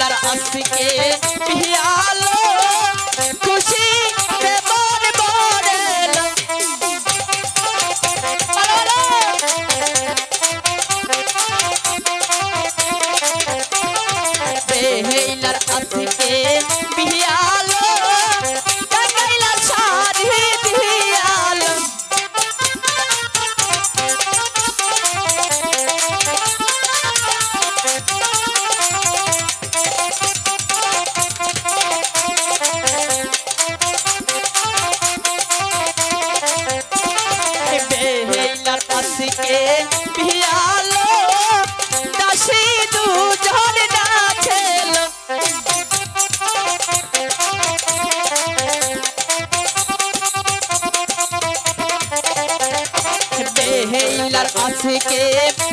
আজকে পিয়ালো খুশি বেহেলার আজকে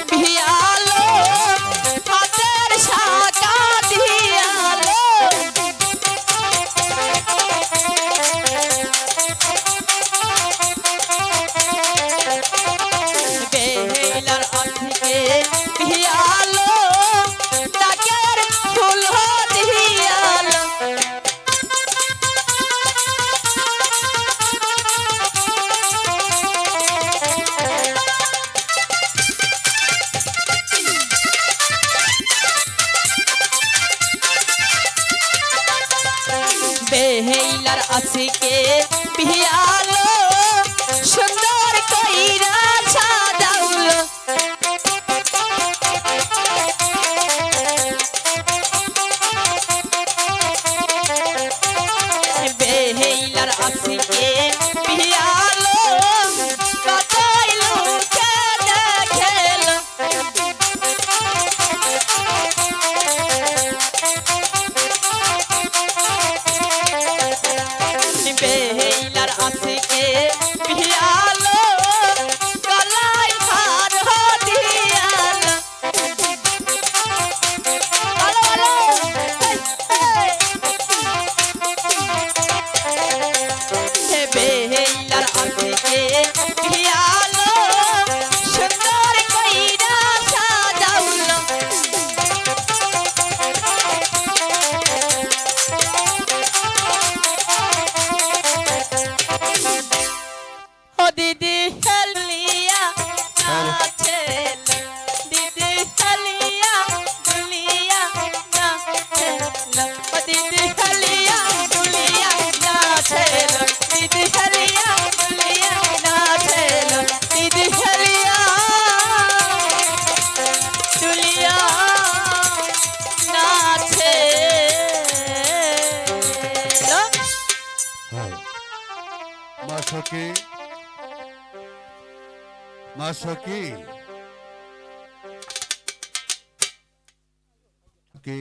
বেহেলার কে? পিয়ালো মা সখী মা সখী। কে?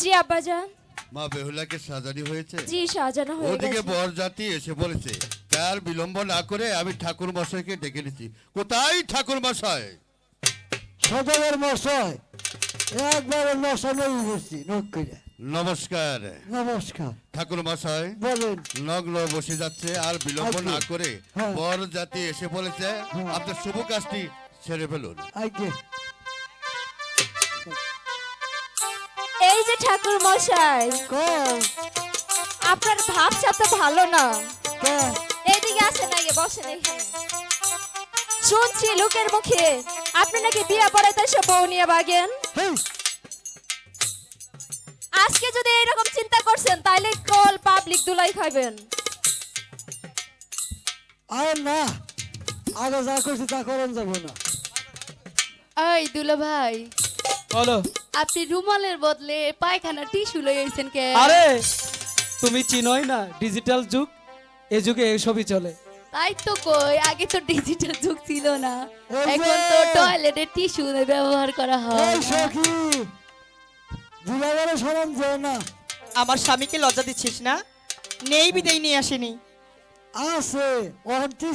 জি আব্বাজান। মা বেহুলাকে সাজানি হয়েছে? জি সাজানো হয়ে ওদিকে বর জাতি এসে বলেছে তার বিলম্ব না করে আমি ঠাকুর মশাইকে ডেকে নিচ্ছি কোথায় ঠাকুর মশাই সদরের মশাই একবারে নখ করে নমস্কার। নমস্কার। ঠাকুর মশাই বলেন। নগ্ন বসে যাচ্ছে আর বিলম্ব না করে হ্যাঁ। বর জাতি এসে বলেছে হ্যাঁ। আপনার শুভ কাজটি সেরে ফেলুন। এই যে ঠাকুর মশাই আপনার ভাবটা তো ভালো না। এইদিকে আসেন আগে বসেন এখানে। শুনছি লোকের মুখে আপনি নাকি বিয়ে তাই সব বউ নিয়ে বাগেন? হেই আজকে যদি এরকম চিন্তা করছেন তাইলে কল পাবলিক দুলাই খাবেন আর না আগে যা করছি তা করেন যাব না। এই দুলা ভাই বলো। আপনি রুমালের বদলে পায়খানা টিস্যু লই আইছেন কে? আরে তুমি চিনোই না ডিজিটাল যুগ এ যুগে এসবই চলে। তাই তো কই আগে তো ডিজিটাল যুগ ছিল না। এখন তো টয়লেটে টিস্যু ব্যবহার করা হয়। সরম না। আমার স্বামীকে লজ্জা দিচ্ছিস না? নেই বিদেই নিয়ে আসেনি। আছে অন্তি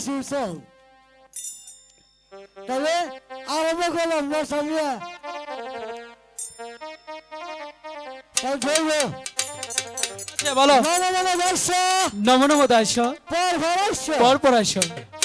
তবে আরম্ভ করলাম মশালিয়া তাই আচ্ছা, বলো। নম নম দাস। পর পর আসো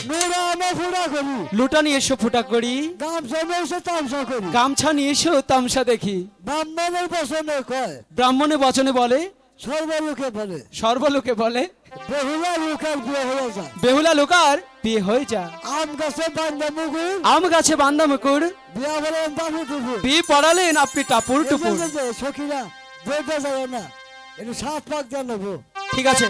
করি লুটা নিয়ে এসো ফুটা করি গামছা নিয়ে এসে তামসা করি গামছা নিয়ে এসো তামসা দেখি ব্রাহ্মণের পছন্দ কয় ব্রাহ্মণে বচনে বলে সর্বলোকে বলে সর্বলোকে বলে বহুলা লোকের বিয়ে হয়ে যায় বেহুলা লোকার বিয়ে হয়ে যা আম গাছে বান্ধা মুগুর আম গাছে বান্দা মুকুর বিয়া পড়ালেন আপনি টাপুর টুপুর সখীরা বইতে যাবে না একটু সাত পাক জানাব ঠিক আছে